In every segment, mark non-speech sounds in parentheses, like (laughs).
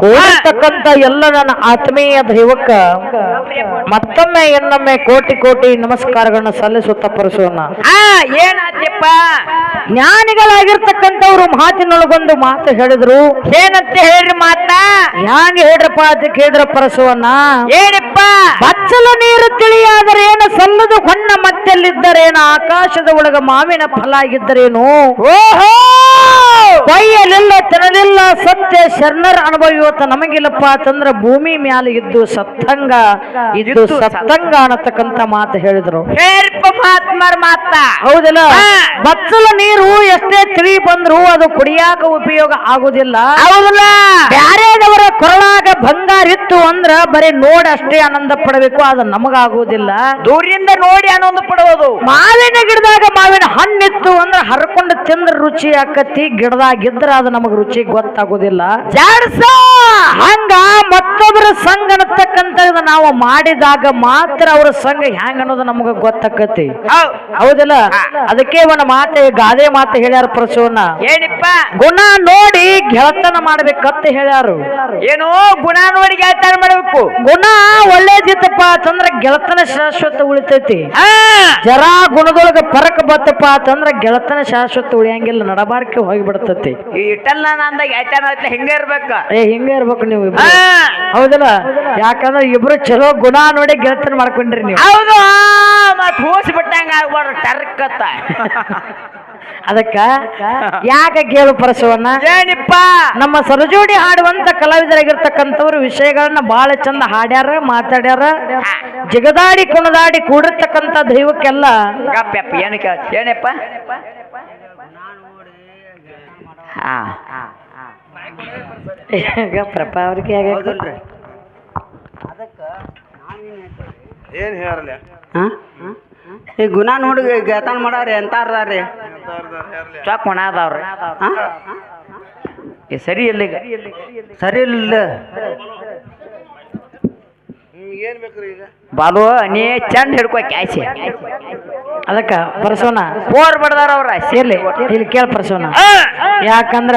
ಕೂಡಿರ್ತಕ್ಕಂಥ ಎಲ್ಲ ನನ್ನ ಆತ್ಮೀಯ ದೈವಕ್ಕ ಮತ್ತೊಮ್ಮೆ ಇನ್ನೊಮ್ಮೆ ಕೋಟಿ ಕೋಟಿ ನಮಸ್ಕಾರಗಳನ್ನ ಸಲ್ಲಿಸುತ್ತ ಪರಸೋಣ. ಆ ಏನಾದ್ಯಪ್ಪ? ಜ್ಞಾನಿಗಳಾಗಿರ್ತಕ್ಕಂಥವ್ರು ಮಾತಿನೊಳಗೊಂದು ಮಾತು ಹೇಳಿದ್ರು. ಏನಂತ ಹೇಳ್ರಿ ಮಾತ? ಹ್ಯಾಂಗ ಹೇಳ್ರಪ್ಪ ಅಂತ ಕೇಳಿದ್ರ ಪರಸುವನ್ನ ಏನಪ್ಪ? ಬಚ್ಚಲು ನೀರು ತಿಳಿಯಾದರೆ ಏನು? ಸಲ್ಲದು ಹೊಣ್ಣ ಮತ್ತೆಲ್ಲಿದ್ದರೇನು? ಆಕಾಶದ ಒಳಗ ಮಾವಿನ ಫಲ ಆಗಿದ್ದರೇನು? ಓಹೋ! ಕೊಯ್ಯಲಿಲ್ಲ ತಿನ್ನಲಿಲ್ಲ ಸತ್ಯ ಶರಣರ ಅನುಭವ ಇವತ್ತು ನಮಗಿಲ್ಲಪ್ಪ ಅಂತಂದ್ರ ಭೂಮಿ ಮ್ಯಾಲ ಇದ್ದು ಸತ್ತಂಗ ಇದ್ದು ಸತ್ತಂಗ ಅನ್ನತಕ್ಕಂತ ಮಾತು ಹೇಳಿದ್ರು. ಮಹಾತ್ಮರ ಮಾತ ಹೌದಿಲ್ಲ? ಬತ್ತಲ ಬಚ್ಚಲ ನೀರು ಎಷ್ಟೇ ತಿಳಿ ಬಂದ್ರು ಅದು ಕುಡಿಯಾಕ ಉಪಯೋಗ ಆಗುದಿಲ್ಲ. ಹೌದಿಲ್ಲ. ಬ್ಯಾರೆದವರ ಕೊರಳಾಗ ಬಂಗಾರ ಇತ್ತು ಅಂದ್ರ ಬರೀ ನೋಡಿ ಅಷ್ಟೇ ಆನಂದ ಪಡಬೇಕು ಅದು ನಮಗಾಗುವುದಿಲ್ಲ ದೂರಿಂದ ನೋಡಿ ಆನಂದ ಪಡುವುದು ಮಾವಿನ ಗಿಡದಾಗ ಮಾವಿನ ಅಂದ್ರೆ ಹರ್ಕೊಂಡು ತಿಂದ್ರ ರುಚಿ ಆಕತಿ ಗಿಡದಾಗಿದ್ರ ಅದು ನಮಗ್ ರುಚಿ ಗೊತ್ತಾಗೋದಿಲ್ಲ. ಜಾಡ್ಸ! ಹಂಗ ಮತ್ತೊಬ್ಬರ ಸಂಘ ಅನ್ನತಕ್ಕಂತ ನಾವು ಮಾಡಿದಾಗ ಮಾತ್ರ ಅವ್ರ ಸಂಘ ಹ್ಯಾಂಗ ಅನ್ನೋದು ನಮಗ ಗೊತ್ತಾಕತಿ. ಹೌದ್. ಹೌದಿಲ್ಲ? ಅದಕ್ಕೆ ಒಂದು ಮಾತೆ ಗಾದೆ ಮಾತು ಹೇಳ್ಯಾರ ಪ್ರಸವನ್ನ ಏನಿಪ್ಪ? ಗುಣ ನೋಡಿ ಗೆಳತನ ಮಾಡ್ಬೇಕಂತ ಹೇಳ್ಯಾರು. ಏನು ಗುಣ ನೋಡಿ ಗೆಳತನ ಮಾಡಬೇಕು. ಗುಣ ಒಳ್ಳೇದಿತ್ತಪ್ಪ ಅಂತಂದ್ರ ಗೆಳತನ ಶಾಶ್ವತ ಉಳಿತೈತಿ. ಜರಾ ಗುಣದೊಳಗ ಪರಕ ಬತ್ತಪ್ಪ ಅಂತಂದ್ರ ಗೆಳತನ ಶಾಶ್ವತ ಉಳಿಯಂಗಿಲ್ಲ ನಡಬಾರ್ಕೆ ಹೋಗಿಬಿಡ್ತತಿ. ಈ ಇಟ್ಟಲ್ಲ ನಂದ ಯಾಚನ ಹಿಂಗ ಇರ್ಬೇಕ. ಏ ಹಿಂಗ ಇರ್ಬೇಕು ನೀವು ಇಬ್ರು. ಹೌದಲ್ಲ? ಯಾಕಂದ್ರೆ ಇಬ್ರು ಚಲೋ ಗುಣ ನೋಡಿ ಗೆಳತನ ಮಾಡ್ಕೊಂಡ್ರಿ ನೀವು. ಹೌದು ಮತ್ ಹೂಸ್ ಬಿಟ್ಟಂಗ ಆಗ್ಬಾರ್ದು ಟರ್ಕತ್ತ (laughs) ಅದಕ್ಕ ಯಾಕೆ ಗೇಲು ಪರಸವನ್ನ ಏನಿಪ್ಪ? ನಮ್ಮ ಸರಜೋಡಿ ಹಾಡುವಂತ ಕಲಾವಿದರಾಗಿರ್ತಕ್ಕಂಥವ್ರು ವಿಷಯಗಳನ್ನ ಬಹಳ ಚಂದ ಹಾಡ್ಯಾರ ಮಾತಾಡ್ಯಾರ. ಜಿಗದಾಡಿ ಕುಣದಾಡಿ ಕೂಡಿರ್ತಕ್ಕಂಥ ದೈವಕ್ಕೆಲ್ಲ ಏನಪ್ಪ? ಹಾ. ಪ್ರಪ ಅವ್ರಿಗೆ ಏನ್ ಹೇಳಲ್ಲ ಈ ಗುಣ ನೋಡಿ ಗೇತನ್ ಮಾಡಾರಿ ಅರ್ದಾರ್ರಿ ಚಾಕ್ ಮಣ ಅದಾವ್ರಿ ಸರಿ ಇಲ್ಲ ಸರಿ ಇಲ್ಲ ಏನ್ ಬೇಕ್ರಿ ಈಗ? ಬಾಲು ನೀ ಚಂದ ಹಿಡ್ಕೋ ಕ್ಯಾಶ್ ಅದಕ್ಕ ಪರಸೋನ ಫೋರ್ ಬಡ್ದಾರ ಅವ್ರ ಸೇರ್ಲಿ ಇಲ್ಲಿ ಕೇಳ ಪರಸೋನ. ಯಾಕಂದ್ರ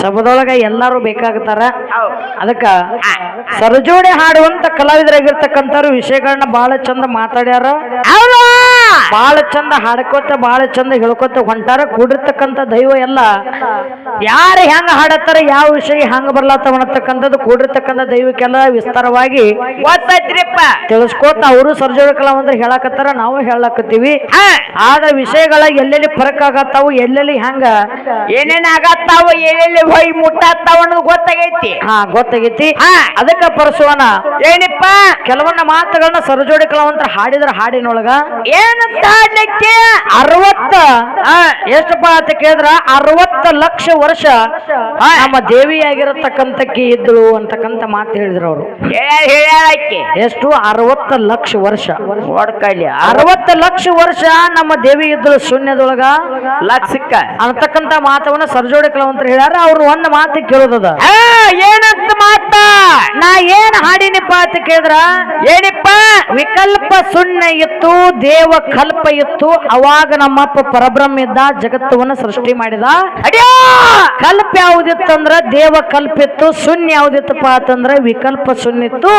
ಸಭದೊಳಗ ಎಲ್ಲಾರು ಬೇಕಾಗ್ತಾರ ಹೌದ್. ಅದಕ್ಕ ಸರಜೋಡಿ ಹಾಡುವಂತ ಕಲಾವಿದರಾಗಿರ್ತಕ್ಕಂಥವ್ರು ವಿಷಯಗಳನ್ನ ಬಹಳ ಚಂದ ಮಾತಾಡ್ಯಾರ. ಬಹಳ ಚಂದ ಹಾಡ್ಕೋತ ಬಹಳ ಚಂದ ಹೇಳ್ಕೊತ ಹೊಂಟಾರ. ಕೂಡಿರ್ತಕ್ಕಂಥ ದೈವ ಎಲ್ಲ ಯಾರು ಹೆಂಗ ಹಾಡತ್ತಾರ ಯಾವ ವಿಷಯ ಹೆಂಗ ಬರ್ಲಾತಾವ ಅನ್ನತಕ್ಕಂಥದ್ದು ಕೂಡಿರ್ತಕ್ಕಂಥ ದೈವಕ್ಕೆಲ್ಲ ವಿಸ್ತಾರವಾಗಿ ಗೊತ್ತೈತ್ರಿಪ್ಪ ಅವರು ಅವರು ಕಲಾ ಅಂದ್ರೆ ಹೇಳಾಕತ್ತಾರ ನಾವು ಹೇಳಾಕತ್ತೀವಿ. ಆದ ವಿಷಯಗಳ ಎಲ್ಲೆಲ್ಲಿ ಫರಕ್ ಆಗತ್ತಾವ ಎಲ್ಲೆಲ್ಲಿ ಹೆಂಗ? ಏನೇನ್ ಆಗತ್ತಾವ ಎಲ್ಲೆಲ್ಲಿ ಹೊಯ್ ಮುಟ್ಟಾತ್ತಾವ ಅನ್ನೋದು ಗೊತ್ತಾಗೈತಿ. ಹಾ ಗೊತ್ತಾಗೈತಿ. ಅದಕ್ಕ ಪರಸುವನ ಏನಿಪ್ಪ? ಕೆಲವೊಂದು ಮಾತುಗಳನ್ನ ಸರ್ಜೋಡಿ ಕಲಾವಂತರ ಹಾಡಿದ್ರ ಹಾಡಿನೊಳಗ ಏನಂತ ಹಾಡ್ಲಿಕ್ಕೆ? ಅರವತ್ತ ಎಷ್ಟಪ್ಪ ಅಂತ ಕೇಳಿದ್ರ ಅರವತ್ತ ಲಕ್ಷ ವರ್ಷ ನಮ್ಮ ದೇವಿಯಾಗಿರತಕ್ಕಂತಕ್ಕೆ ಇದ್ದಳು ಅಂತಕ್ಕಂತ ಮಾತು ಹೇಳಿದ್ರು ಅವರು. ಹೇಳ್ಯಾರ ಎಷ್ಟು? ಅರವತ್ತ ಲಕ್ಷ ವರ್ಷ. ಹೊಡ್ಕಲ್ಲಿ ಅರವತ್ತು ಲಕ್ಷ ವರ್ಷ ನಮ್ಮ ದೇವಿ ಇದ್ರು ಶೂನ್ಯದೊಳಗ. ಲಕ್ಷಕ್ಕ? ಅಂತಕ್ಕಂತ ಮಾತವನ್ನ ಸರ್ಜೋಡಿ ಕಲಾವಂತರು ಹೇಳ್ಯಾರ ಅವ್ರು ಒಂದ್ ಮಾತು ಕೇಳೋದದ. ಆ, ಏನಂತ ಮಾತ ನಾ ಏನ್ ಹಾಡಿನಪ್ಪ ಅಂತ ಕೇಳಿದ್ರ? ಏನಿಪ್ಪ ವಿಕಲ್ಪ ಸುಣ್ಣ ಇತ್ತು ದೇವ ಕಲ್ಪ ಇತ್ತು ಅವಾಗ ನಮ್ಮಪ್ಪ ಪರಬ್ರಹ್ಮ ಇದ್ದ ಜಗತ್ತವನ್ನ ಸೃಷ್ಟಿ ಮಾಡಿದ. ಅಡಿಯೋ! ಕಲ್ಪ ಯಾವ್ದಿತ್ತಂದ್ರ ದೇವ ಕಲ್ಪ ಇತ್ತು ಶೂನ್ಯ ಯಾವ್ದಿತ್ತಪ್ಪ ಅಂತಂದ್ರ ವಿಕಲ್ಪ ಶೂನ್ಯ ಇತ್ತು.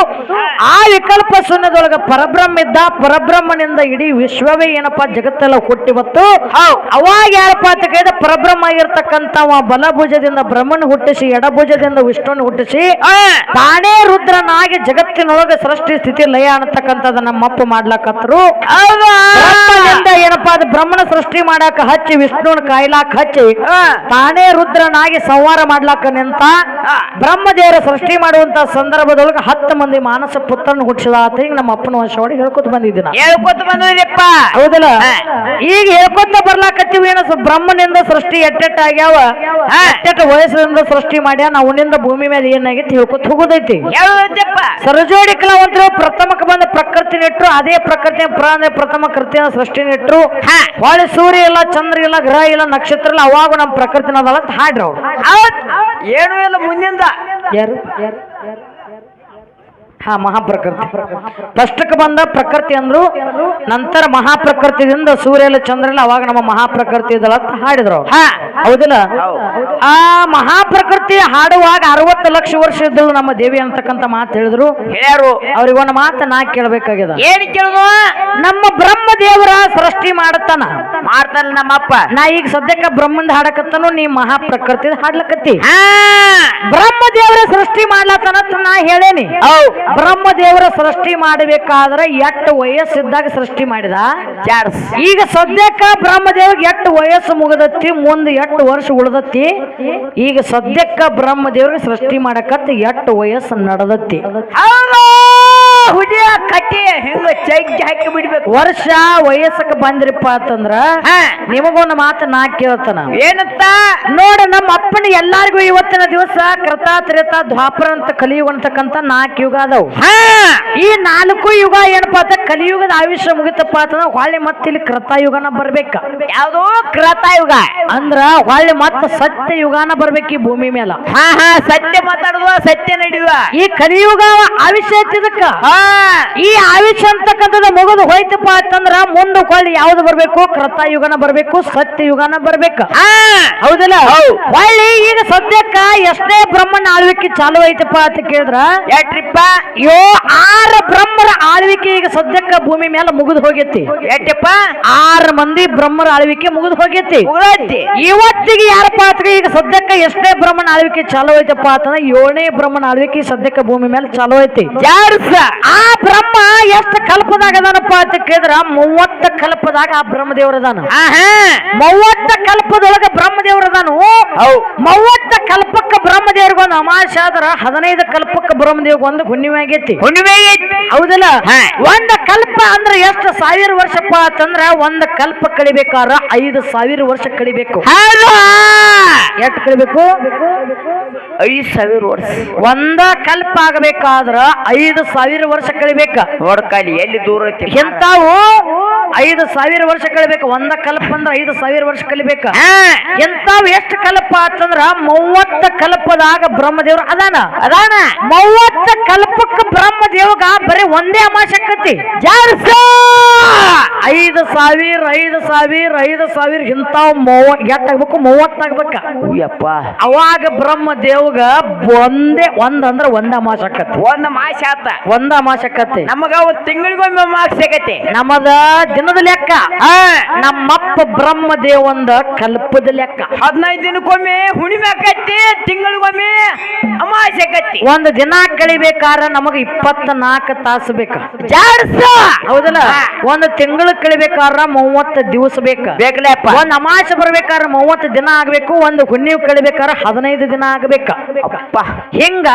ಆ ವಿಕಲ್ಪ ಶೂನ್ಯದೊಳಗ ಪರಬ್ರಹ್ಮ ಇದ್ದ ಪರಬ್ರಹ್ಮನಿಂದ ಇಡೀ ವಿಶ್ವವೇ ಏನಪ್ಪಾ ಜಗತ್ತೆಲ್ಲ ಹುಟ್ಟಿವತ್ತು ಅವಾಗ ಯಾರಪ್ಪ ಅಂತ ಕೇಳಿದ ಪರಬ್ರಹ್ಮ ಆಗಿರ್ತಕ್ಕಂಥವ ಬಲಭುಜದಿಂದ ಬ್ರಹ್ಮನ್ ಹುಟ್ಟಿಸಿ ಎಡಭುಜದಿಂದ ವಿಷ್ಣುನ್ ಹುಟ್ಟಿಸಿ ತಾನೇ ರುದ್ರನಾಗಿ ಜಗತ್ತಿನೊಳಗೆ ಸೃಷ್ಟಿ ಸ್ಥಿತಿ ಲಯ ಅನ್ನತಕ್ಕಂಥದನ್ನ ನಮ್ಮಪ್ಪ ಮಾಡ್ಲಕತ್ರು. ಏನಪ್ಪಾ ಅದು ಬ್ರಹ್ಮನ ಸೃಷ್ಟಿ ಮಾಡಾಕ ಹಚ್ಚಿ ವಿಷ್ಣುನ ಕಾಯ್ಲಾಕ ಹಚ್ಚಿ ತಾನೇ ರುದ್ರನಾಗಿ ಸಂಹಾರ ಮಾಡ್ಲಾಕ ನಿಂತ ಬ್ರಹ್ಮದೇವರ ಸೃಷ್ಟಿ ಮಾಡುವಂತ ಸಂದರ್ಭದೊಳಗೆ ಹತ್ತು ಮಂದಿ ಮಾನಸ ಪುತ್ರನ ಹುಟ್ಟಿಸಿದ ಆತ ಈಗ ನಮ್ಮ ಅಪ್ಪನ ವಂಶವಾಡಿ ಹೇಳ್ಕೊತ ಬಂದಿದ್ದೀನ ಹೇಳ್ಕೊತ ಬಂದ್ರಿಪ್ಪ ಹೌದಲ್ಲ? ಈಗ ಹೇಳ್ಕೊತ ಬರ್ಲಾಕತ್ತೀವಿ ಏನ ಬ್ರಹ್ಮನಿಂದ ಸೃಷ್ಟಿ ಎಟ್ಟೆಟ್ಟ ಆಗ್ಯಾವ ಎಟ್ಟೆಟ್ಟ ವಯಸ್ಸಿನಿಂದ ಸೃಷ್ಟಿ ಮಾಡ್ಯಾನ ನಾವು ಭೂಮಿ ಮೇಲೆ ಏನಾಗೈತಿ ಹೇಳ್ಕೊತ ಹೋಗೋದೈತಿ. ಹೇಳುದಪ್ಪ. ಸರಜೋಡಿ ಕಲಾವಂತರು ಪ್ರಥಮಕ್ಕೆ ಬಂದ ಪ್ರಕೃತಿ ನೆಟ್ಟರು ಅದೇ ಪ್ರಕೃತಿ ಪ್ರಾಣ ಪ್ರಥಮ ಕೃತಿಯ ಸೃಷ್ಟಿ ನೆಟ್ಟರು ಹೊಳೆ ಸೂರ್ಯ ಇಲ್ಲ ಚಂದ್ರ ಇಲ್ಲ ಗ್ರಹ ಇಲ್ಲ ನಕ್ಷತ್ರ ಇಲ್ಲ ಅವಾಗ ನಮ್ಮ ಪ್ರಕೃತಿ ಅದಲ್ಲ ಅಂತ ಹಾಡ್ರು ಅವ್ರು. ಏನೂ ಇಲ್ಲ ಮುಂದಿಂದ. ಯಾರು? ಹಾ ಮಹಾಪ್ರಕೃತಿ. ಫಸ್ಟಕ್ಕೆ ಬಂದ ಪ್ರಕೃತಿ ಅಂದ್ರು ನಂತರ ಮಹಾಪ್ರಕೃತಿದಿಂದ ಸೂರ್ಯಲ ಚಂದ್ರಲ್ಲ ಅವಾಗ ನಮ್ಮ ಮಹಾಪ್ರಕೃತಿ ಇದಲ್ಲ ಅಂತ ಹಾಡಿದ್ರು. ಹಾ. ಹೌದಿಲ್ಲ? ಆ ಮಹಾಪ್ರಕೃತಿ ಹಾಡುವಾಗ ಅರವತ್ತು ಲಕ್ಷ ವರ್ಷ ಇದ್ದಳು ನಮ್ಮ ದೇವಿ ಅಂತಕ್ಕಂಥ ಮಾತು ಹೇಳಿದ್ರು. ಹೇಳು ಅವ್ರಿಗೆ ಒಂದು ಮಾತು ನಾ ಕೇಳಬೇಕಾಗಿದೆ. ಏನ್ ಕೇಳುವ ನಮ್ಮ ಬ್ರಹ್ಮ ದೇವರ ಸೃಷ್ಟಿ ಮಾಡತಾನ. ಮಾಡ್ತಾನ ನಮ್ಮಪ್ಪ. ನಾ ಈಗ ಸದ್ಯಕ್ಕೆ ಬ್ರಹ್ಮಂದ ಹಾಡಕತ್ತನು ನೀ ಮಹಾಪ್ರಕೃತಿ ಹಾಡ್ಲಕತ್ತಿ. ಬ್ರಹ್ಮ ದೇವರ ಸೃಷ್ಟಿ ಮಾಡ್ಲತ್ತಾನ ಅಂತ ನಾ ಹೇಳೇನಿ. ಬ್ರಹ್ಮ ದೇವರ ಸೃಷ್ಟಿ ಮಾಡಬೇಕಾದ್ರೆ ಎಷ್ಟು ವಯಸ್ಸಿದ್ದಾಗ ಸೃಷ್ಟಿ ಮಾಡಿದ? ಈಗ ಸದ್ಯಕ್ಕ ಬ್ರಹ್ಮದೇವ್ರಿಗೆ ಎಷ್ಟು ವಯಸ್ಸು ಮುಗದತ್ತಿ ಮುಂದೆ ಎಷ್ಟು ವರ್ಷ ಉಳ್ದತ್ತಿ ಈಗ ಸದ್ಯಕ್ಕ ಬ್ರಹ್ಮದೇವ್ರಿಗೆ ಸೃಷ್ಟಿ ಮಾಡಕತ್ತ ಎಷ್ಟು ವಯಸ್ಸು ನಡೆದತ್ತಿ ಕಟ್ಟಿ ಹಿಂಗ ಚೈಕಿ ಹಾಕಿ ಬಿಡ್ಬೇಕು? ವರ್ಷ ವಯಸ್ಸಕ್ಕೆ ಬಂದ್ರಿಪ್ಪ ಅಂತಂದ್ರ ನಿಮಗೊಂದು ಮಾತು ನಾ ಕೇಳ್ತಾನ. ಏನಂತ? ನೋಡ ನಮ್ಮ ಅಪ್ಪನ ಎಲ್ಲಾರ್ಗು ಇವತ್ತಿನ ದಿವಸ ಕೃತ ತ್ರೇತ ದ್ವಾಪರ ಅಂತ ಕಲಿಯುಗ ಅಂತಕ್ಕಂಥ ನಾಲ್ಕು ಯುಗ ಅದಾವ. ಹಾ. ಈ ನಾಲ್ಕು ಯುಗ ಏನಪ್ಪ ಅಂತ ಕಲಿಯುಗದ ಆಯುಷ್ಯ ಮುಗಿತಪ್ಪ ಅಂತಂದ್ರ ಹೊಳ್ಳಿ ಮತ್ತೆ ಇಲ್ಲಿ ಕೃತಯುಗನ ಬರ್ಬೇಕ. ಯಾವುದು? ಕ್ರತಾಯುಗ ಅಂದ್ರ ಹೊಳ್ಳಿ ಮತ್ತ ಸತ್ಯ ಯುಗಾನ ಬರ್ಬೇಕು ಈ ಭೂಮಿ ಮೇಲೆ ಹಾ ಹಾ. ಸತ್ಯ ಮಾತಾಡುವ ಸತ್ಯ ನಡೆಯುವ. ಈ ಕಲಿಯುಗ ಆಯುಷ್ಯ ಐತಿದಕ್ಕ ಹಾ. ಈ ಆಯುಷ್ಯ ಅಂತಕ್ಕಂಥದ್ದು ಮುಗಿದು ಹೋಯ್ತಪ್ಪ ಅಂತಂದ್ರ ಮುಂದೆ ಹೊಳ್ಳಿ ಯಾವ್ದು ಬರ್ಬೇಕು? ಕೃತಯುಗನ ಬರ್ಬೇಕು ಸತ್ಯ ಯುಗನ ಬರ್ಬೇಕು ಹೌದಲ್ಲ? ಹೌದ್. ಹೊಳ್ಳಿ ಈಗ ಸದ್ಯಕ್ಕ ಎಷ್ಟೇ ಬ್ರಹ್ಮನ ಆಳ್ವಿಕೆ ಚಾಲು ಐತಪ್ಪ ಅಂತ ಕೇಳಿದ್ರ? ಎಟ್ರಿಪ್ಪ? ಯೋ ಆರು ಬ್ರಹ್ಮರ ಆಳ್ವಿಕೆ ಈಗ ಸದ್ಯಕ್ಕ ಭೂಮಿ ಮೇಲೆ ಮುಗಿದು ಹೋಗೈತಿ. ಎಟ್ಟಪ್ಪ ಆರು ಮಂದಿ ಬ್ರಹ್ಮರ ಆಳ್ವಿಕೆ ಮುಗಿದು ಹೋಗೈತಿ. ಇವತ್ತಿಗೆ ಯಾರಪ್ಪ ಅಂತ ಈಗ ಸದ್ಯಕ್ಕ ಎಷ್ಟೇ ಬ್ರಹ್ಮನ ಆಳ್ವಿಕೆ ಚಾಲು ಐತಪ್ಪ ಅಂತಂದ್ರೆ ಏಳನೇ ಬ್ರಹ್ಮನ ಆಳ್ವಿಕೆ ಸದ್ಯಕ್ಕ ಭೂಮಿ ಮೇಲೆ ಚಾಲು ಐತಿ. ಯಾರು ಆ ಬ್ರಹ್ಮ ಎಷ್ಟು ಕಲ್ಪದಾಗ ಅದಾನಪ್ಪ ಅಂತ ಕೇಳಿದ್ರ ಮೂವತ್ತ ಕಲ್ಪದಾಗ ಆ ಬ್ರಹ್ಮದೇವ್ರ ಅದಾನ. ಮೂವತ್ತ ಕಲ್ಪದೊಳಗ ಬ್ರಹ್ಮದೇವ್ರ ಅದಾನು. ಮೂವತ್ತ ಕಲ್ಪಕ್ಕ ಬ್ರಹ್ಮದೇವ್ರಿಗೆ ಒಂದು ಅಮಾಶ ಆದ್ರ ಹದಿನೈದು ಕಲ್ಪಕ್ಕ ಬ್ರಹ್ಮದೇವ್ಗೆ ಒಂದು ಹುಣ್ಣಿಮೆ ಆಗೈತಿ ಹುಣ್ಣಿಮೆ ಐತಿ ಹೌದಲ್ಲ. ಒಂದ ಕಲ್ಪ ಅಂದ್ರೆ ಎಷ್ಟು ಸಾವಿರ ವರ್ಷಪ್ಪ ಅಂತಂದ್ರ ಒಂದ ಕಲ್ಪ ಕಳಿಬೇಕಾರ ಐದು ಸಾವಿರ ವರ್ಷ ಕಳಿಬೇಕು. ಎಷ್ಟು ಕಳಿಬೇಕು? ಐದು ಸಾವಿರ ವರ್ಷ. ಒಂದ ಕಲ್ಪ ಆಗಬೇಕಾದ್ರ ಐದು ಸಾವಿರ ವರ್ಷ ಕಳಿಬೇಕ. ಹೊಡ್ಕಾಲಿ ಎಲ್ಲಿ ದೂರ ಐತಿ? ಎಂತಾವು? ಐದು ಸಾವಿರ ವರ್ಷ ಕಲಿಬೇಕು ಒಂದ ಕಲ್ಪ ಅಂದ್ರೆ ಐದು ಸಾವಿರ ವರ್ಷ ಕಲಿಬೇಕು ಎಂತಾವ್ ಎಷ್ಟು ಕಲ್ಪ ಅಂತಂದ್ರ ಮೂವತ್ತ ಕಲ್ಪದಾಗ ಬ್ರಹ್ಮದೇವ್ರ ಅದಾನ. ಅದಾನ. ಮೂವತ್ತ ಕಲ್ಪಕ್ಕ ಬ್ರಹ್ಮದೇವಗ ಬರೀ ಒಂದೇ ಅಮಾಶ ಆಕತಿ. ಜಾರ್ಸ. ಐದು ಸಾವಿರ ಐದು ಸಾವಿರ ಐದು ಸಾವಿರ ಇಂತಾವ್ ಮೂವ ಎಟ್ಟಾಗ್ಬೇಕು ಮೂವತ್ತಾಗ್ಬೇಕ ಯಪ್ಪ ಅವಾಗ ಬ್ರಹ್ಮದೇವ್ಗ ಒಂದೇ ಒಂದ್ ಅಂದ್ರ ಒಂದ ಅಮಾಶ ಆಕತಿ. ಒಂದ್ ಮಾಸ ಆತ. ಒಂದ ಅಮಾಶ ಆಕತಿ. ನಮಗ ಒಂದ್ ತಿಂಗಳಿಗೊಮ್ಮೆ ಮಾಸ ಸಿಗತ್ತೆ ನಮದ ದಿನದ ಲೆಕ್ಕ. ನಮ್ಮಪ್ಪ ನಮ್ಮಪ್ಪ ಬ್ರಹ್ಮದೇವಂದ ಕಲ್ಪದ ಲೆಕ್ಕ. ಹದಿನೈದು ದಿನಕ್ಕೊಮ್ಮೆ ಹುಣ್ಣಿಮೆ ಆಕತಿ ತಿಂಗಳಿಗೊಮ್ಮೆ ಅಮಾಸೆ ಆಕತಿ ಒಂದ್ ದಿನ ಕಳಿಬೇಕಾರ ನಮಗ ಇಪ್ಪತ್ತ ನಾಲ್ಕು ತಾಸು ಬೇಕ. ಹೌದಲ್ಲ? ಒಂದು ತಿಂಗಳು ಕಳಿಬೇಕಾರ ಮೂವತ್ತ ದಿವಸ ಬೇಕ. ಬೇಕಲೇಪ್ಪ ಒಂದ್ ಅಮಾಸೆ ಬರ್ಬೇಕಾರ ಮೂವತ್ತು ದಿನ ಆಗ್ಬೇಕು ಒಂದು ಹುಣ್ಣಿಮೆ ಕಳಿಬೇಕಾರ ಹದಿನೈದು ದಿನ ಆಗ್ಬೇಕ. ಅಪ್ಪ. ಹಿಂಗ.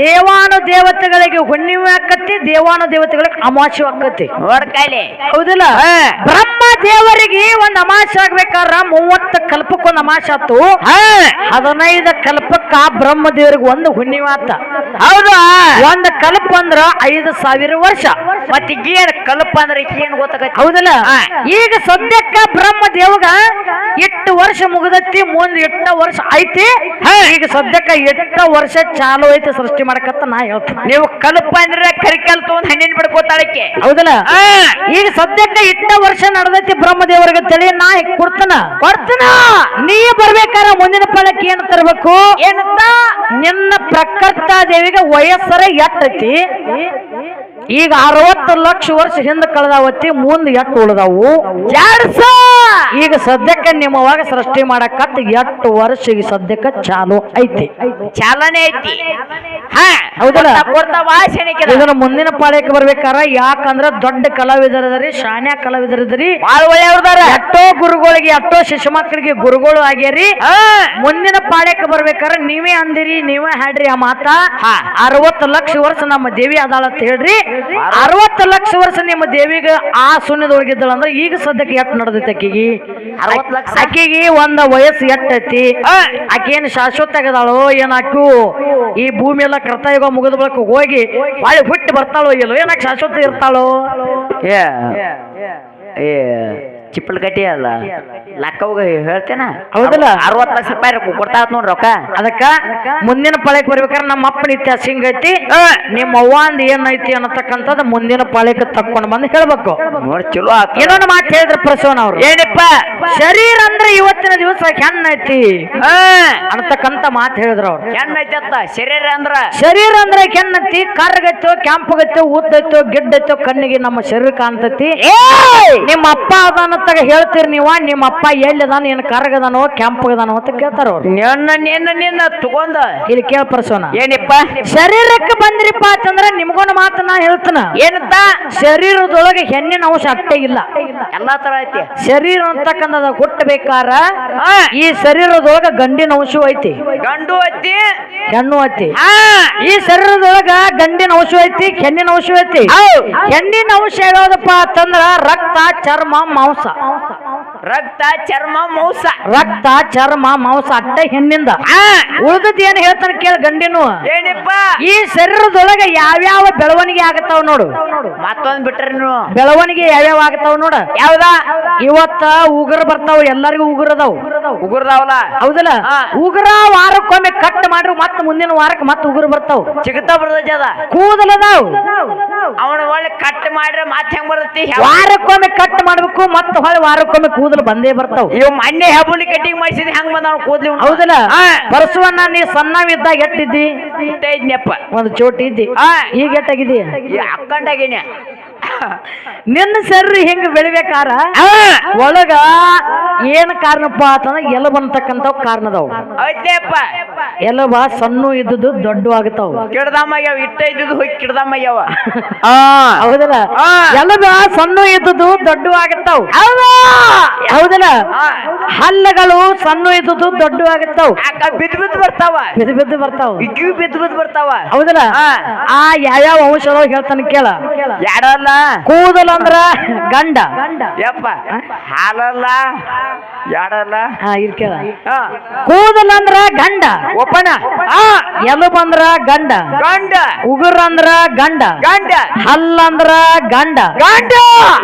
ದೇವಾನು ದೇವತೆಗಳಿಗೆ ಹುಣ್ಣಿಮೆ ಆಕತಿ ದೇವಾನು ದೇವತೆಗಳಿಗೆ ಅಮಾಸೆ ಆಕತ್ತಿ ಹೌದಿಲ್ಲ. ಬ್ರಹ್ಮ ದೇವರಿಗೆ ಒಂದ್ ಅಮಾಶೆ ಆಗ್ಬೇಕಾರ ಮೂವತ್ತು ಕಲ್ಪಕ್ಕೊಂದ್ ಅಮಾಶೆ ಆತು ಹದಿನೈದ ಕಲ್ಪಕ್ಕ ಬ್ರಹ್ಮ ದೇವರಿಗೆ ಒಂದು ಹುಣ್ಣಿಮಾತ ಹೌದಾ? ಒಂದ್ ಕಲ್ಪ ಅಂದ್ರ ಐದು ಸಾವಿರ ವರ್ಷ. ಮತ್ತೆ ಏನ್ ಕಲ್ಪ ಅಂದ್ರೆ ಏನ್ ಗೊತ್ತಾಗತ್ತೆ? ಹೌದಲ್ಲ? ಈಗ ಸದ್ಯಕ್ಕ ಬ್ರಹ್ಮ ದೇವಗ ಎಷ್ಟು ವರ್ಷ ಮುಗದತ್ತಿ ಮುಂದ್ ಎಟ್ಟ ವರ್ಷ ಐತಿ? ಈಗ ಸದ್ಯಕ್ಕ ಎಟ್ಟ ವರ್ಷ ಚಾಲು ಐತಿ ಸೃಷ್ಟಿ ಮಾಡಕತ್ತ ನಾ ಹೇಳ್ತೀನಿ. ನೀವು ಕಲ್ಪ ಅಂದ್ರೆ ಕರಿಕಲ್ ತಗೊಂಡ್ ಹಣ್ಣಿನ ಬಿಡ್ಕೋತಾಳಕ್ಕೆ ಹೌದಲ್ಲ? ಈಗ ಸದ್ಯಕ್ಕ ಇಟ್ಟ ವರ್ಷ ನಡೆದೈತಿ ಬ್ರಹ್ಮದೇವರಿಗೆ ತಳಿ ನಾ ಕೊಡ್ತನ. ಕೊಡ್ತನ. ನೀ ಬರ್ಬೇಕಾರ ಮುಂದಿನ ಪಳಕ್ಕೆ ಏನ್ ತರ್ಬೇಕು? ಏನಂತ? ನಿನ್ನ ಪ್ರಕೃತ ದೇವಿಗೆ ವಯಸ್ಸರ ಎಟ್ಟೈತಿ. ಈಗ ಅರವತ್ತು ಲಕ್ಷ ವರ್ಷ ಹಿಂದೆ ಕಳೆದಾವತ್ತಿ ಮುಂದೆ ಎಟ್ಟು ಉಳಿದವು? ಈಗ ಸದ್ಯಕ್ಕೆ ನಿಮ್ಮವಾಗ ಸೃಷ್ಟಿ ಮಾಡಕತ್ತ ಎಟ್ಟು ವರ್ಷ ಈಗ ಸದ್ಯಕ್ಕೆ ಚಾಲು ಐತಿ. ಚಾಲನೆ ಐತಿ. ಇದನ್ನ ಮುಂದಿನ ಪಾಳ್ಯಕ್ಕೆ ಬರ್ಬೇಕಾರ ಯಾಕಂದ್ರ ದೊಡ್ಡ ಕಲಾವಿದರದ್ರಿ ಶಾನ್ಯ ಕಲಾವಿದರದ್ರಿ. ಬಾಳ ಒಳ್ಳೆಯವ್ರದಾರ ಎಷ್ಟೋ ಗುರುಗಳಿಗೆ ಎಷ್ಟೋ ಶಿಶು ಮಕ್ಕಳಿಗೆ ಗುರುಗಳು ಆಗ್ಯಾರಿ. ಮುಂದಿನ ಪಾಳ್ಯಕ್ಕೆ ಬರ್ಬೇಕಾರ ನೀವೇ ಅಂದಿರಿ ನೀವೇ ಹಾಡ್ರಿ ಆ ಮಾತಾ. ಅರವತ್ತು ಲಕ್ಷ ವರ್ಷ ನಮ್ಮ ದೇವಿ ಅದಾಳ ಅಂತ ಹೇಳ್ರಿ. ಅರವತ್ತು ಲಕ್ಷ ವರ್ಷ ನಿಮ್ಮ ದೇವಿಗೆ ಆ ಶೂನ್ಯದೊಳಗಿದ್ದಳ ಅಂದ್ರೆ ಈಗ ಸದ್ಯಕ್ಕೆ ಎಟ್ ನಡೆದೈತಿ ಅಕ್ಕಿಗೆ? ಅರವತ್ತು ಲಕ್ಷ? ಅಕ್ಕಿಗೆ ಒಂದ ವಯಸ್ಸು ಎಟ್ಟೈತಿ ಆಕೆ ಏನು ಶಾಶ್ವತ ಆಗದಾಳೋ ಏನ್ ಆಕು ಈ ಭೂಮಿ ಎಲ್ಲ ಕರ್ತಯುಗ ಮುಗಿದ ಬಳಕ ಹೋಗಿ ಬಾಳೆ ಹುಟ್ಟಿ ಬರ್ತಾಳೋ ಇಲ್ಲೋ? ಏನಾಕ ಶಾಶ್ವತ ಇರ್ತಾಳೋ? ಏ ಏ. ಚಿಪ್ಪಲ್ ಗಟ್ಟಿ ಅಲ್ಲ? ಲಕ್ಕ ಹೇಳ್ತೇನ? ಹೌದಲ್ಲ? ಅರವತ್ತು ಲಕ್ಷ ರೂಪಾಯಿ ಕೊಡ್ತಾ ನೋಡ್ರಿ ರೊಕ್ಕ. ಅದಕ್ಕ ಮುಂದಿನ ಪಾಳೆಕ್ ಬರ್ಬೇಕಾದ್ರೆ ನಮ್ಮ ಅಪ್ಪನ ಇತಿಹಾಸ ಹಿಂಗೈತಿ ನಿಮ್ಮ ಅವ್ವ ಅಂದ್ ಏನೈತಿ ಅನ್ನತಕ್ಕಂಥದ್ದು ಮುಂದಿನ ಪಾಳೆಕ್ ತಕ್ಕೊಂಡು ಬಂದು ಹೇಳ್ಬೇಕು. ನೋಡಿ ಚಲೋ ಏನೋ ಮಾತು ಹೇಳಿದ್ರು ಪ್ರಸವನ ಅವ್ರು. ಏನಪ್ಪ? ಶರೀರ ಇವತ್ತಿನ ದಿವಸ ಹೆಣ್ಣೈತಿ. ಅಂತಕ್ಕಂತ ಮಾತು ಹೇಳಿದ್ರು ಅವ್ರು. ಹೆಣ್ಣೈತತ್ತ ಶರೀರ ಅಂದ್ರ? ಶರೀರ ಅಂದ್ರೆ ಕೆನ್ನತ್ತಿ ಕರ್ಗತ್ತೋ ಕೆಂಪಗತ್ತೋ ಊದ್ದೈತೋ ಗಿಡ್ಡೈತೋ ಕಣ್ಣಿಗೆ ನಮ್ಮ ಶರೀರ ಕಾಣ್ತತಿ. ನಿಮ್ಮ ಅಪ್ಪ ಅದಾನತ್ತಾಗ ಹೇಳ್ತೀರಿ ನೀವ ನಿಮ್ಮ ಅಪ್ಪ ಎಲ್ಲಿದಾನ ಏನ್ ಕರ್ಗದಾನೋ ಕೆಂಪಗದಾನೋ ಅಂತ ಕೇಳ್ತಾರ ಅವ್ರು. ನಿನ್ನ ನಿನ್ನ ನಿನ್ನ ತಗೊಂಡ. ಇಲ್ಲಿ ಕೇಳ್ಪರ್ಸೋಣ ಏನಿಪ್ಪ? ಶರೀರಕ್ಕೆ ಬಂದ್ರಿಪ್ಪ ಅಂತಂದ್ರ ನಿಮ್ಗೊಂದು ಮಾತು ನಾ ಹೇಳ್ತಾನ. ಏನಂತ? ಶರೀರದೊಳಗೆ ಹೆಣ್ಣಿನ ಅಂಶ ಅಟ್ಟೆ ಇಲ್ಲ. ಎಲ್ಲಾ ತರ ಐತಿ. ಶರೀರ ಅಂತಕ್ಕಂಥದ್ದು ಹುಟ್ಟಬೇಕಾರ ಹಾ. ಈ ಶರೀರದೊಳಗ ಗಂಡಿನ ಅಂಶವೂ ಐತಿ. ಗಂಡು ಐತಿ. ಹೆಣ್ಣು ಐತಿ. ಹಾ. ಈ ಶರೀರದೊಳಗ ಗಂಡಿನ ಅಂಶ ಐತಿ ಹೆಣ್ಣಿನ ಅಂಶ ಐತಿ. ಹೆಣ್ಣಿನ ಅಂಶ ಯಾವ್ದಪ್ಪ ಅಂತಂದ್ರ ರಕ್ತ ಚರ್ಮ ಮಾಂಸ. ರಕ್ತ ಚರ್ಮ ಮಾಂಸ. ರಕ್ತ ಚರ್ಮ ಮಾಂಸ ಅಟ್ಟ ಹೆಣ್ಣಿಂದ ಆ, ಉಳ್ದದ್ ಏನ್ ಹೇಳ್ತಾನ ಕೇಳ ಗಂಡಿನು? ಏನಪ್ಪ? ಈ ಶರೀರದೊಳಗ ಯಾವ್ಯಾವ ಬೆಳವಣಿಗೆ ಆಗತಾವ ನೋಡು. ಮತ್ತೊಂದ್ ಬಿಟ್ರಿ ನೀವು ಬೆಳವಣಿಗೆ ಯಾವ್ಯಾವ ಆಗತಾವ ನೋಡ. ಯಾವ್ದ? ಇವತ್ತ ಉಗುರು ಬರ್ತಾವ ಎಲ್ಲರಿಗೂ ಉಗುರು ಅದಾವ. ಉಗುರ್ದಾವಲ್ಲ? ಹೌದಲ್ಲ? ಹಾ. ಉಗುರ ವಾರಕ್ಕೊಮ್ಮೆ ಕಟ್ ಮಾಡ್ರಿ ಮತ್ತ ಮುಂದಿನ ವಾರಕ್ಕೆ ಮತ್ತ ಉಗುರು ಬರ್ತಾವ. ಚಿಗತ ಬರ್ತೈತಿ ಅದ. ಕೂದಲದಾವ್ ಅವನ ಒಳ್ಳೆ ಕಟ್ ಮಾಡ್ರೆ ಮತ್ತೆ ಹೆಂಗ್ ಬರ್ತೈತಿ? ವಾರಕ್ಕೊಮ್ಮೆ ಕಟ್ ಮಾಡ್ಬೇಕು ಮತ್ತ ಹೊಳೆ ವಾರಕ್ಕೊಮ್ಮೆ ಕೂದಲು ಬಂದೇ ಬರ್ತಾವ. ಇವ್ ಮೊನ್ನೆ ಹೆಬ್ಬುಲಿ ಕಟಿಂಗ್ ಮಾಡಿಸಿದ್ ಹೆಂಗ್ ಬಂದ ಕೂದ್ಲಿ? ಹೌದಲ್ಲ. ಪರಸುವನ್ನ ನೀ ಸಣ್ಣವಿದ್ದಾಗ ಎಟ್ಟಿದ್ದಿ? ಇಷ್ಟ ಇದ್ನಪ್ಪ. ಒಂದು ಚೋಟಿ ಇದ್ದಿ. ಈಗ ಎಟ್ಟಾಗಿದ್ದಿ ಈ ಅಕ್ಕಂಡಾಗೇನೆ (laughs) ನಿನ್ನ ಸರ್ರಿ ಹಿಂಗ ಬೆಳಿಬೇಕಾರ? ಒಳಗ ಏನ್ ಕಾರಣಪ್ಪ ಅಂತಂದ್ರೆ ಎಲ್ಲ ಅಂತಕ್ಕಂಥವ್ ಕಾರಣದವು. ಎಲ್ಲವ ಸಣ್ಣ ಇದ್ದದ್ದು ದೊಡ್ಡ ಆಗತಾವ್ ಕಿಡ್ದಮ್ಮಯ್ಯವ ಇಟ್ಟ ಇದ್ದುದು ಹೋಗಿ ಕಿಡ್ದಮ್ಮಯ್ಯವ (laughs) ಹೌದಲ್ಲ. ಎಲಬ ಸಣ್ಣ ಇದ್ದದ್ದು ದೊಡ್ಡ ಆಗತ್ತಾವ್ ಹೌದಲ್ಲ. ಹಲ್ಲಗಳು ಸಣ್ಣ ಇದ್ದದ್ದು ದೊಡ್ಡ ಆಗತ್ತಾವ್ ಬಿದ್ದು ಬಿದ್ದು ಬರ್ತಾವ? ಬಿದ್ದು ಬಿದ್ದು ಬರ್ತಾವ. ಇಗ್ಗಿ ಬಿದ್ದು ಬಿದ್ದು ಬರ್ತಾವ? ಹೌದಲ್ಲ. ಆ ಯಾವ್ಯಾವ ಅಂಶಗಳು ಹೇಳ್ತಾನೆ ಕೇಳ. ಯಾಡಲ್ಲ ಕೂದಲ್ ಅಂದ್ರ ಗಂಡ. ಯಪ್ಪ ಹಾಲಲ್ಲ ಯಾಡಲ್ಲ? ಹಾ ಇದು ಕೇಳ. ಹಾ. ಕೂದಲ್ ಅಂದ್ರ ಗಂಡ. ಒಪ್ಪಣ ಎಲುಬ್ ಅಂದ್ರ ಗಂಡ. ಗಂಡ. ಉಗುರ್ ಅಂದ್ರ ಗಂಡ. ಗಂಡ. ಹಲ್ಲಂದ್ರ ಗಂಡ. ಗಂಡ.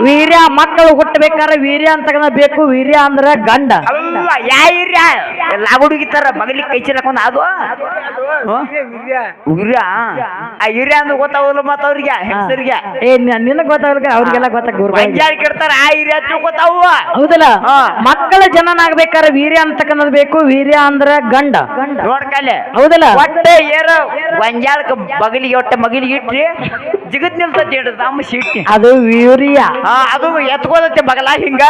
ವೀರ್ಯ ಮಕ್ಕಳು ಹುಟ್ಟಬೇಕಾದ್ರೆ ವೀರ್ಯ ಅಂತ ಬೇಕು ವೀರ್ಯ ಅಂದ್ರ ಗಂಡ. ಅಲ್ಲ ಯಾ ಎಲ್ಲ ಲಾಗುಡುಗಿತಾರ ಬಗಲಿ ಕೈ ಚೀಲಕೊಂಡ್ ಅದು ಉಗ್ರ ಆ ಇರ್ಯ ಅಂದ್ರೆ ಗೊತ್ತಾಗಲ್ಲ ಮತ್ತ ಅವ್ರಿಗೆ ಹೆಂಗಸರಿಗೆ. ಏ ನಿನಗ್ ಗೊತ್ತಾಗಲ್ಲ ಅವ್ರಿಗೆಲ್ಲ ಗೊತ್ತಾಗ ಕೆಡ್ತಾರ ಆ ಹಿರಿಯ ತಿಳ್ಕೊತಾವ ಹೌದಲ್ಲ? ಮಕ್ಕಳ ಜನನ ಆಗ್ಬೇಕಾರ ವೀರ್ಯ ಅಂತಕ್ಕನ್ನೋದು ಬೇಕು ವೀರ್ಯ ಅಂದ್ರ ಗಂಡ. ನೋಡ್ಕಲೆ ಹೌದಲ್ಲ? ಒಟ್ಟೆ ಏನೋ ಗೊಂಜಾಳಕ್ಕೆ ಬಗಲಿಗೆ ಒಟ್ಟೆ ಮಗಲಿಗೆ ಇಟ್ರಿ ಜಿಗತ್ ನಿಲ್ತತಿ ಅಮ್ಮ ಶಿಟ್ಟಿ. ಸಿಟ್ಟಿ ಅದು ವೀರ್ಯ. ಅದು ಎತ್ಕೋದತ್ತೆ ಮಗಲ ಹಿಂಗ.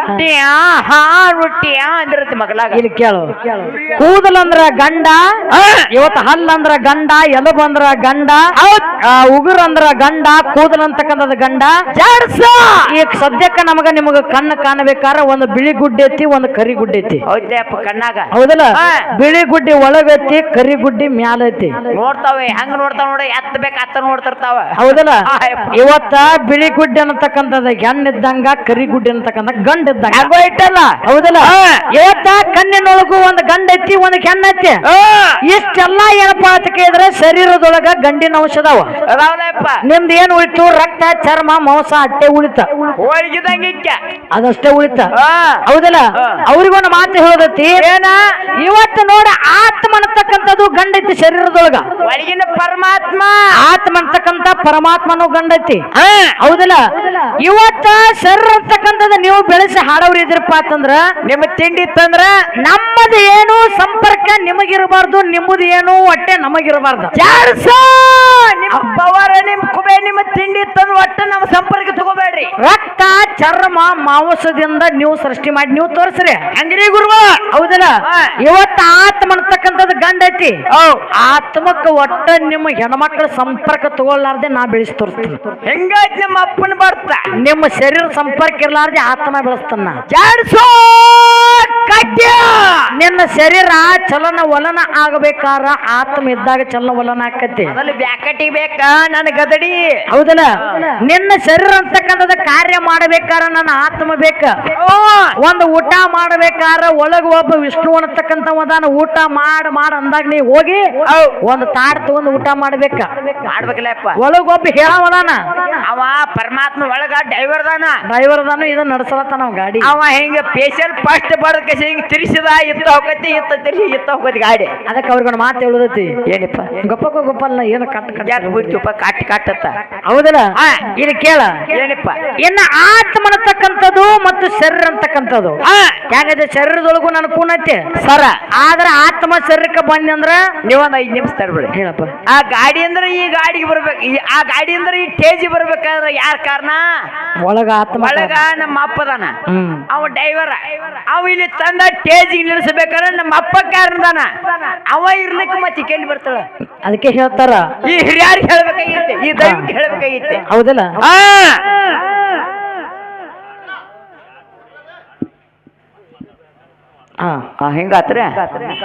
ರೊಟ್ಟಿ ಹಾ ರೊಟ್ಟಿಯಾ ಅಂದಿರತ್ತೆ ಮಗಲಾಗ. ಇಲ್ಲಿ ಕೇಳು. ಕೂದಲ್ ಅಂದ್ರ ಗಂಡ ಇವತ್ತು ಹಲ್ಲ ಅಂದ್ರ ಗಂಡ ಎಲಬ್ ಅಂದ್ರ ಗಂಡ ಆ, ಉಗುರ್ ಅಂದ್ರ ಗಂಡ ಕೂದಲ್ ಅಂತಕ್ಕಂಥದ್ದು ಗಂಡ ಈಗ ಸದ್ಯಕ್ಕ ನಮಗ ನಿಮಗ ಕಣ್ಣು ಕಾಣಬೇಕಾರ ಒಂದು ಬಿಳಿ ಗುಡ್ಡೆ ಐತಿ ಒಂದು ಕರಿ ಗುಡ್ಡೆ ಐತಿ. ಕಣ್ಣಾಗ? ಹೌದಲ್ಲ? ಬಿಳಿ ಗುಡ್ಡಿ ಒಳಗೈತಿ ಕರಿ ಗುಡ್ಡಿ ಮ್ಯಾಲ ಐತಿ. ನೋಡ್ತಾವ ಹೆಂಗ್ ನೋಡ್ತಾವ ನೋಡ ಎತ್ತ ಬೇಕ ಅತ್ತ ನೋಡ್ತಿರ್ತಾವ. ಹೌದಲ್ಲ? ಇವತ್ತ ಬಿಳಿ ಗುಡ್ಡೆ ಅನ್ನತಕ್ಕಂಥದ್ ಹೆಣ್ಣ ಇದ್ದಂಗ ಕರಿ ಗುಡ್ಡೆ ಅನ್ನತಕ್ಕಂಥ ಗಂಡ ಇದ್ದಂಗ. ಇಟ್ಟಲ್ಲ? ಹೌದಲ್ಲ? ಇವತ್ತ ಕಣ್ಣಿನೊಳಗು ಒಂದು ಗಂಡ ಐತಿ ಒಂದು ಹೆಣ್ಣ ಐತಿ. ಇಷ್ಟೆಲ್ಲ ಏನಪ್ಪಾ ಅಂತ ಕೇಳಿದ್ರೆ ಶರೀರದೊಳಗ ಗಂಡಿನ ಅಂಶ ಅದಾವ. ನಿಮ್ದು ಏನ್ ಉಳಿತು ರಕ್ತ ಚರ್ಮ ಮಾಂಸ ಅಟ್ಟೆ ಉಳಿತ. ಹೋಳಿಗಿದಂಗ ಅದಷ್ಟೇ ಉಳಿತ. ಹೌದಲ್ಲ. ಅವ್ರಿಗೊಂದು ಮಾತು ಹೇಳದತಿ ಏನ? ಇವತ್ತು ನೋಡ ಆತ್ಮ ಅನ್ನತಕ್ಕಂಥದ್ದು ಗಂಡೈತಿ ಶರೀರದೊಳಗ. ಒಳಗಿನ ಪರಮಾತ್ಮ. ಆತ್ಮ ಅಂತಕ್ಕಂಥ ಪರಮಾತ್ಮನು ಗಂಡೈತಿ. ಹೌದಲ್ಲ? ಇವತ್ತ ಶರೀರ ಅಂತಕ್ಕಂಥದ್ದು ನೀವು ಬೆಳೆಸಿ ಹಾಡೋರು ಇದ್ರಪ್ಪ ಅಂತಂದ್ರ ನಿಮ್ಮ ತಿಂಡಿ ಇತ್ತಂದ್ರ ನಮ್ಮದು ಏನು ಸಂಪರ್ಕ ನಿಮಗಿರಬಾರ್ದು ನಿಮ್ಮದು ಏನು ಹೊಟ್ಟೆ ನಮಗಿರಬಾರ್ದು. ನಿಮ್ಮ ಪವರ್ ನಿಮ್ ಕುಬೆ ನಿಮ್ಮ ತಿಂಡಿ ಇತ್ತಂದ್ರ ಒಟ್ಟ ನಮ್ಮ ಸಂಪರ್ಕ ತಗೋಬೇಡ್ರಿ. ರಕ್ತ ಚರ್ಮ ಮಾಂಸದಿಂದ ನೀವು ಸೃಷ್ಟಿ ಮಾಡಿ ನೀವು ತೋರಿಸ್ರಿ. ಹಂಗ್ರಿ ಗುರುವ. ಹೌದಲ್ಲ? ಇವತ್ತ ಇವತ್ತು ಆತ್ಮ ಅಂತಕ್ಕಂಥದ್ದು ಗಂಡ ಐತಿ. ಆತ್ಮಕ್ಕೆ ಒಟ್ಟ ನಿಮ್ಮ ಹೆಣ್ಮಕ್ಳ ಸಂಪರ್ಕ ತಗೊಳ್ಳಾರ್ದೆ ನಾ ಬೆಳೆಸಿ ತೋರಿಸ್ತೀನಿ. ಹೆಂಗಾಯ್ತು ನಿಮ್ಮ ಅಪ್ಪನ ಬರ್ತ? ನಿಮ್ಮ ಶರೀರ ಸಂಪರ್ಕ ಇರ್ಲಾರ್ದೆ ಆತ್ಮ ಬೆಳೆಸ್ತಾನ. ಜಾಡ್ಸೋ! ಕಟ್ಟಿ ನಿನ್ನ ಶರೀರ ಚಲನ ವಲನ ಆಗಬೇಕಾರ ಆತ್ಮ ಇದ್ದಾಗ ಚಲನ ವಲನ ಆಕತಿ ಬ್ಯಾಕಟಿ ಬೇಕ? ನನ್ನ ಗದಡಿ. ಹೌದಲ್ಲ? ನಿನ್ನ ಶರೀರ ಅಂತಕ್ಕಂಥದ್ದು ಕಾರ್ಯ ಮಾಡಬೇಕಾರ ನನ್ನ ಆತ್ಮ ಬೇಕ? ಒಂದು ಊಟ ಮಾಡಬೇಕಾರ ಒಳಗ ಒಬ್ಬ ವಿಷ್ಣು ಅನ್ನತಕ್ಕಂಥ ಅದಾನ ಊಟ ಮಾಡ ಮಾಡ ಅಂದಾಗ ನೀ ಹೋಗಿ ಒಂದು ತಾಟ್ ತಗೊಂಡು ಊಟ ಮಾಡ್ಬೇಕ. ಮಾಡ್ಬೇಕಲ್ಲಪ್ಪ. ಒಳಗೊಬ್ಬ ಹೇಳವದಾನ ಅವ ಪರಮಾತ್ಮ ಒಳಗ ಡ್ರೈವರ್ ದಾನ ಡ್ರೈವರ್ ದಾನು ಇದನ್ನ ನಡ್ಸಲತ್ತ ನಾವು ಗಾಡಿ. ಅವ ಹೆಂಗ ಸ್ಪೆಷಲ್ ಫಸ್ಟ್ ಬರೋದಕ್ಕೆ ಹಿಂಗ ತಿರ್ಸಿದ? ಇತ್ತ ಹೋಗತಿ ಇತ್ತ ತಿರ್ಸಿ ಇತ್ತ ಹೋಗತಿ ಗಾಡಿ. ಅದಕ್ಕೆ ಅವ್ರಿಗೆ ಒಂದು ಮಾತು ಹೇಳುದೈತಿ. ಏನಪ್ಪ? ಗೊಪ್ಪಕ್ಕ ಗೊಪ್ಪಲ್ಲ ಏನು ಕಟ್ ಕಟ್ ಯಾಕೆ ಬಿಡ್ತೀವಪ್ಪ ಕಾಟ್ ಕಾಟತ್ತ? ಹೌದಲ್ಲ? ಇಲ್ಲಿ ಇದು ಕೇಳ. ಏನಪ್ಪ? ಇನ್ನ ಆತ್ಮ ಅನ್ನತಕ್ಕಂಥದ್ದು ಮತ್ತು ಶರೀರ ಅಂತಕ್ಕಂಥದ್ದು. ಯಾಕಂದ್ರೆ ಶರೀರದೊಳಗೂ ನನ್ನ ಕೂನೈತೆ? ಸರ. ಆದ್ರೆ ಆತ್ಮ ಶರೀರಕ್ಕೆ ಬಂದಿ ಅಂದ್ರ? ನೀವೊಂದ್ ಐದ್ ನಿಮಿಷ ತಡ್ಬಿಡಿ. ಹೇಳಪ್ಪ. ಆ ಗಾಡಿ ಅಂದ್ರೆ ಈ ಗಾಡಿಗೆ ಬರ್ಬೇಕು. ಈ ಆ ಗಾಡಿ ಅಂದ್ರೆ ಈ ಟೇಜಿ ಬರ್ಬೇಕಾದ್ರೆ ಯಾರ ಕಾರಣ? ಒಳಗ ಆತ್ಮ ಒಳಗ ನಮ್ಮ ಅಪ್ಪದಾನ ಅವ ಡ್ರೈವರ್. ಅವ ಇಲ್ಲಿ ತಂದ ಟೇಜಿಗೆ ನಿಲ್ಲಿಸ್ಬೇಕಾದ್ರೆ ನಮ್ಮ ಅಪ್ಪ ಕಾರಣದಾನ ಅವ ಇರ್ಲಿಕ್ಕೆ ಮತ್ತೆ ಕೇಳಿ ಬರ್ತಾಳ? ಅದಕ್ಕೆ ಹೇಳ್ತಾರ. ಈ ಹಿರಿಯರಿಗೆ ಹೇಳ್ಬೇಕಾಗಿತ್ತೆ ಈ ದೈವಕ್ಕೆ ಹೇಳ್ಬೇಕಾಗಿತ್ತೆ ಹೌದಲ್ಲ? ಹಾ ಹಿಂಗಾತ್ರೆ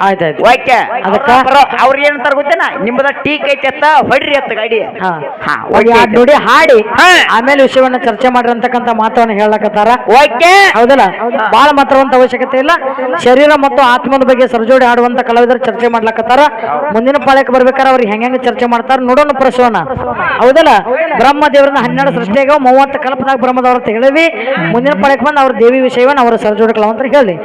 ಆಯ್ತಾಯ್ತು. ಓಕೆ. ಅದಕ್ಕ? ಅವ್ರ ಏನಂತಾರ ಗೊತ್ತೇನ? ನಿಮ್ಮದ ಟೀಕ್ ಐತೆ ಅತ್ತ ಹೊಡ್ರಿ ಅತ್ತ ಗಾಡಿ. ಹಾ. ಓಕೆ ನೋಡಿ ಹಾಡಿ. ಆಮೇಲೆ ವಿಷಯವನ್ನ ಚರ್ಚೆ ಮಾಡಿರಂತಕ್ಕಂತ ಮಾತವನ್ನ ಹೇಳಕತ್ತಾರ. ಓಕೆ. ಹೌದಲ್ಲ? ಬಹಳ ಮಾತ್ರವಂತ ಅವಶ್ಯಕತೆ ಇಲ್ಲ. ಶರೀರ ಮತ್ತು ಆತ್ಮದ ಬಗ್ಗೆ ಸರ್ಜೋಡಿ ಆಡುವಂತ ಕಲಾವಿದರು ಚರ್ಚೆ ಮಾಡ್ಲಕತ್ತಾರ. ಮುಂದಿನ ಪಾಳ್ಯಕ್ಕೆ ಬರ್ಬೇಕಾದ್ರೆ ಅವ್ರಿಗೆ ಹೆಂಗ ಚರ್ಚೆ ಮಾಡ್ತಾರ ನೋಡೋಣ ಪ್ರಸವನ ಹೌದಲ್ಲ? ಬ್ರಹ್ಮ ದೇವರನ್ನ ಹನ್ನೆರಡು ಸೃಷ್ಟಿಯಾಗ ಮೂವತ್ತು ಕಲ್ಪದಾಗ ಬ್ರಹ್ಮದವ್ರ ಅಂತ ಹೇಳಿವಿ. ಮುಂದಿನ ಪಾಳ್ಯಕ್ಕೆ ಬಂದು ಅವ್ರ ದೇವಿ ವಿಷಯವನ್ನ ಅವರು ಸರ್ಜೋಡಿ ಕಲಾವಂತರು ಹೇಳಿ